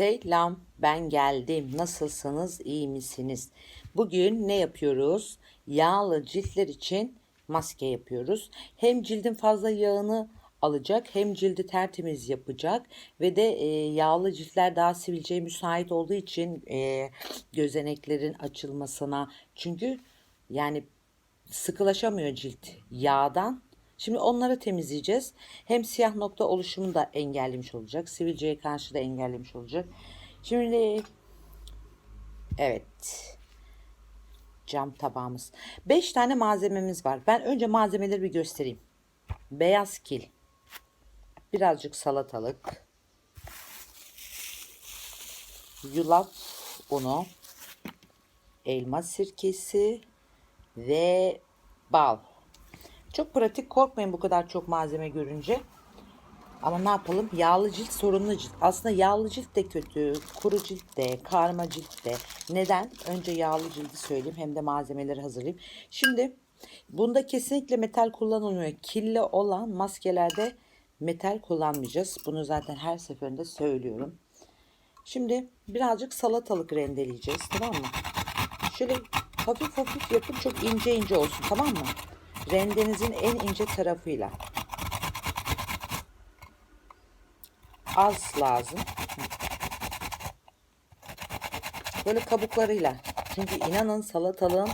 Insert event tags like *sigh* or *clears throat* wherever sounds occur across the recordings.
Selam, ben geldim. Nasılsınız, iyi misiniz? Bugün ne yapıyoruz? Yağlı ciltler için maske yapıyoruz. Hem cildin fazla yağını alacak, hem cildi tertemiz yapacak ve de e, yağlı ciltler daha sivilceye müsait olduğu için e, gözeneklerin açılmasına. Çünkü yani sıkılaşamıyor cilt yağdan. Şimdi onları temizleyeceğiz. Hem siyah nokta oluşumunu da engellemiş olacak. Sivilceye karşı da engellemiş olacak. Şimdi evet cam tabağımız. 5 tane malzememiz var. Ben önce malzemeleri bir göstereyim. Beyaz kil. Birazcık salatalık. Yulaf unu. Elma sirkesi ve bal. Çok pratik korkmayın bu kadar çok malzeme görünce. Ama ne yapalım? Yağlı cilt sorunlu cilt. Aslında yağlı cilt de kötü, kuru cilt de, karma cilt de. Neden? Önce yağlı cildi söyleyeyim hem de malzemeleri hazırlayayım. Şimdi bunda kesinlikle metal kullanılmıyor. Kirli olan maskelerde metal kullanmayacağız. Bunu zaten her seferinde söylüyorum. Şimdi birazcık salatalık rendeleyeceğiz tamam mı? Şöyle hafif hafif yapın çok ince ince olsun tamam mı? Rendenizin en ince tarafıyla. Az lazım. Böyle kabuklarıyla. Çünkü inanın salatalığın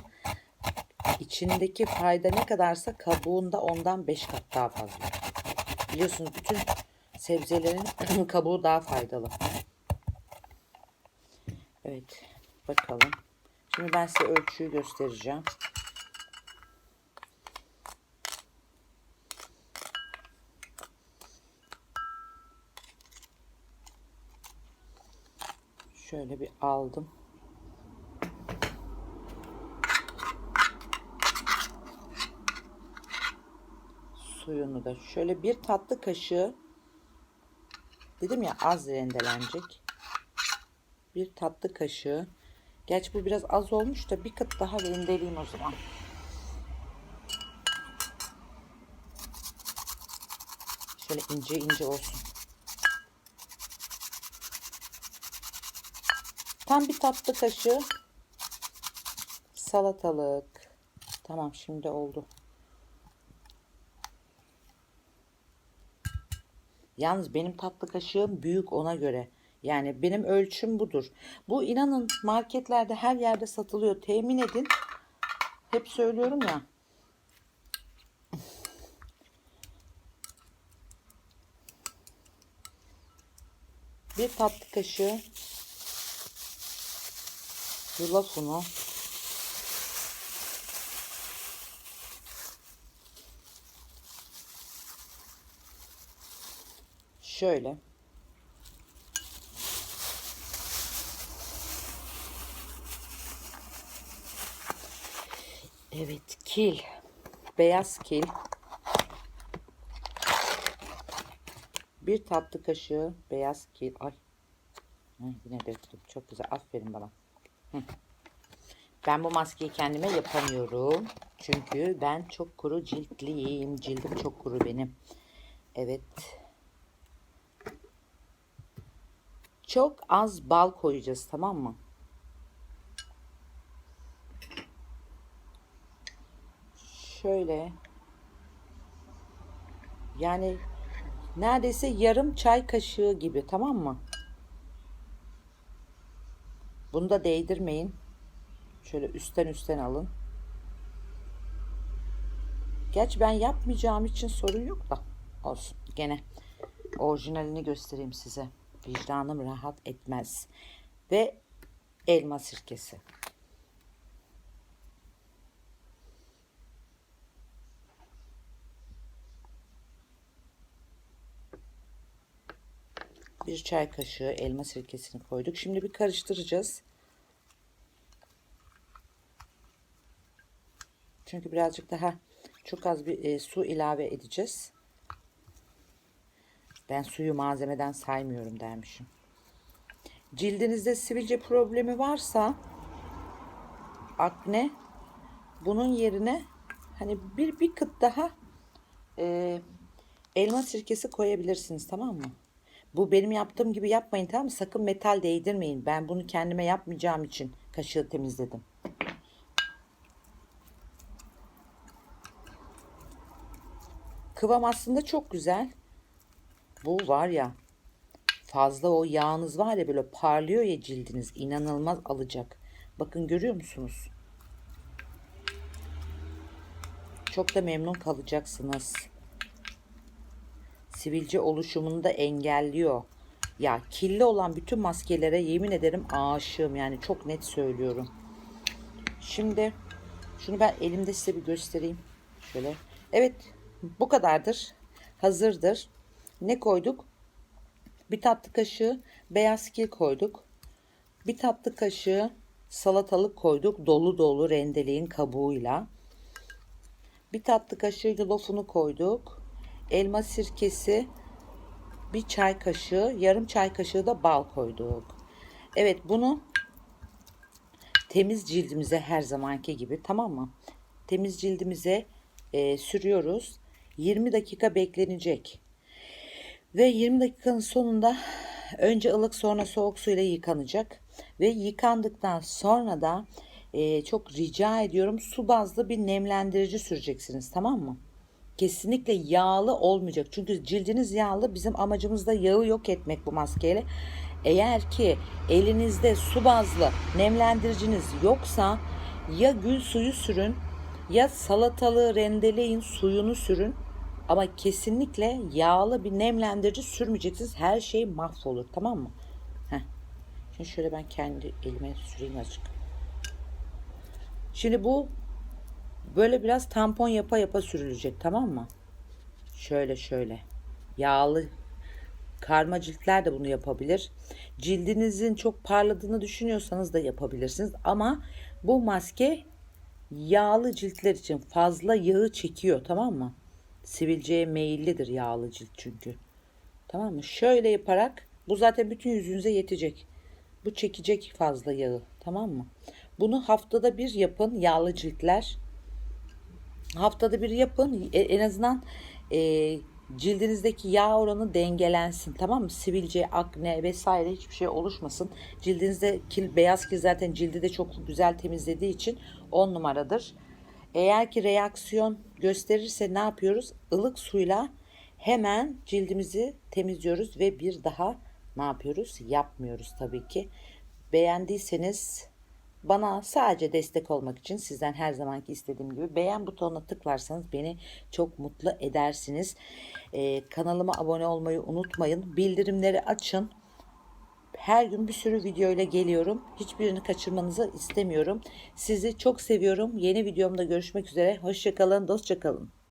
içindeki fayda ne kadarsa kabuğunda ondan 5 kat daha fazla. Biliyorsunuz bütün sebzelerin *clears throat* kabuğu daha faydalı. Evet. Bakalım. Şimdi ben size ölçüyü göstereceğim. Şöyle bir aldım. Suyunu da şöyle bir tatlı kaşığı dedim ya az rendelenecek. Bir tatlı kaşığı. Gerçi bu biraz az olmuş da bir kat daha rendeleyeyim o zaman. Şöyle ince ince olsun. Tam bir tatlı kaşığı salatalık. Tamam şimdi oldu. Yalnız benim tatlı kaşığım büyük ona göre. Yani benim ölçüm budur. Bu inanın marketlerde her yerde satılıyor. Temin edin. Hep söylüyorum ya. Bir tatlı kaşığı yulaf unu şöyle. Evet kil. Beyaz kil. Bir tatlı kaşığı beyaz kil. Ay. Ay, yine döktüm çok güzel. Aferin bana ben bu maskeyi kendime yapamıyorum. Çünkü ben çok kuru ciltliyim. Cildim çok kuru benim. Evet. Çok az bal koyacağız tamam mı? Şöyle. Yani neredeyse yarım çay kaşığı gibi tamam mı? Bunu da değdirmeyin. Şöyle üstten üstten alın. Gerçi ben yapmayacağım için sorun yok da olsun. Gene orijinalini göstereyim size. Vicdanım rahat etmez. Ve elma sirkesi. Bir çay kaşığı elma sirkesini koyduk. Şimdi bir karıştıracağız. Çünkü birazcık daha çok az bir e, su ilave edeceğiz. Ben suyu malzemeden saymıyorum dermişim. Cildinizde sivilce problemi varsa akne bunun yerine hani bir bir kıt daha e, elma sirkesi koyabilirsiniz tamam mı? Bu benim yaptığım gibi yapmayın tamam mı? Sakın metal değdirmeyin. Ben bunu kendime yapmayacağım için kaşığı temizledim. Kıvam aslında çok güzel. Bu var ya fazla o yağınız var ya böyle parlıyor ya cildiniz inanılmaz alacak. Bakın görüyor musunuz? Çok da memnun kalacaksınız. Sivilce oluşumunu da engelliyor. Ya kirli olan bütün maskelere yemin ederim aşığım yani çok net söylüyorum. Şimdi şunu ben elimde size bir göstereyim. Şöyle. Evet bu kadardır. Hazırdır. Ne koyduk? Bir tatlı kaşığı beyaz kil koyduk. Bir tatlı kaşığı salatalık koyduk. Dolu dolu rendeleyin kabuğuyla. Bir tatlı kaşığı yulafını koyduk. Elma sirkesi bir çay kaşığı, yarım çay kaşığı da bal koyduk. Evet bunu temiz cildimize her zamanki gibi tamam mı? Temiz cildimize e, sürüyoruz. 20 dakika beklenecek. Ve 20 dakikanın sonunda önce ılık sonra soğuk suyla yıkanacak. Ve yıkandıktan sonra da e, çok rica ediyorum su bazlı bir nemlendirici süreceksiniz tamam mı? Kesinlikle yağlı olmayacak. Çünkü cildiniz yağlı. Bizim amacımız da yağı yok etmek bu maskeyle. Eğer ki elinizde su bazlı nemlendiriciniz yoksa ya gül suyu sürün ya salatalığı rendeleyin suyunu sürün ama kesinlikle yağlı bir nemlendirici sürmeyeceksiniz. Her şey mahvolur tamam mı? Heh. Şimdi şöyle ben kendi elime süreyim azıcık. Şimdi bu böyle biraz tampon yapa yapa sürülecek tamam mı? Şöyle şöyle. Yağlı karma ciltler de bunu yapabilir. Cildinizin çok parladığını düşünüyorsanız da yapabilirsiniz. Ama bu maske yağlı ciltler için fazla yağı çekiyor tamam mı? Sivilceye meyillidir yağlı cilt çünkü. Tamam mı? Şöyle yaparak bu zaten bütün yüzünüze yetecek. Bu çekecek fazla yağı. Tamam mı? Bunu haftada bir yapın yağlı ciltler. Haftada bir yapın. E, En azından e, cildinizdeki yağ oranı dengelensin. Tamam mı? Sivilce, akne vesaire hiçbir şey oluşmasın. Cildinizde kil, beyaz kil zaten cildi de çok güzel temizlediği için 10 numaradır. Eğer ki reaksiyon gösterirse ne yapıyoruz? Ilık suyla hemen cildimizi temizliyoruz ve bir daha ne yapıyoruz? Yapmıyoruz tabii ki. Beğendiyseniz bana sadece destek olmak için sizden her zamanki istediğim gibi beğen butonuna tıklarsanız beni çok mutlu edersiniz. Ee, kanalıma abone olmayı unutmayın. Bildirimleri açın. Her gün bir sürü video ile geliyorum. Hiçbirini kaçırmanızı istemiyorum. Sizi çok seviyorum. Yeni videomda görüşmek üzere. Hoşçakalın, dostça kalın.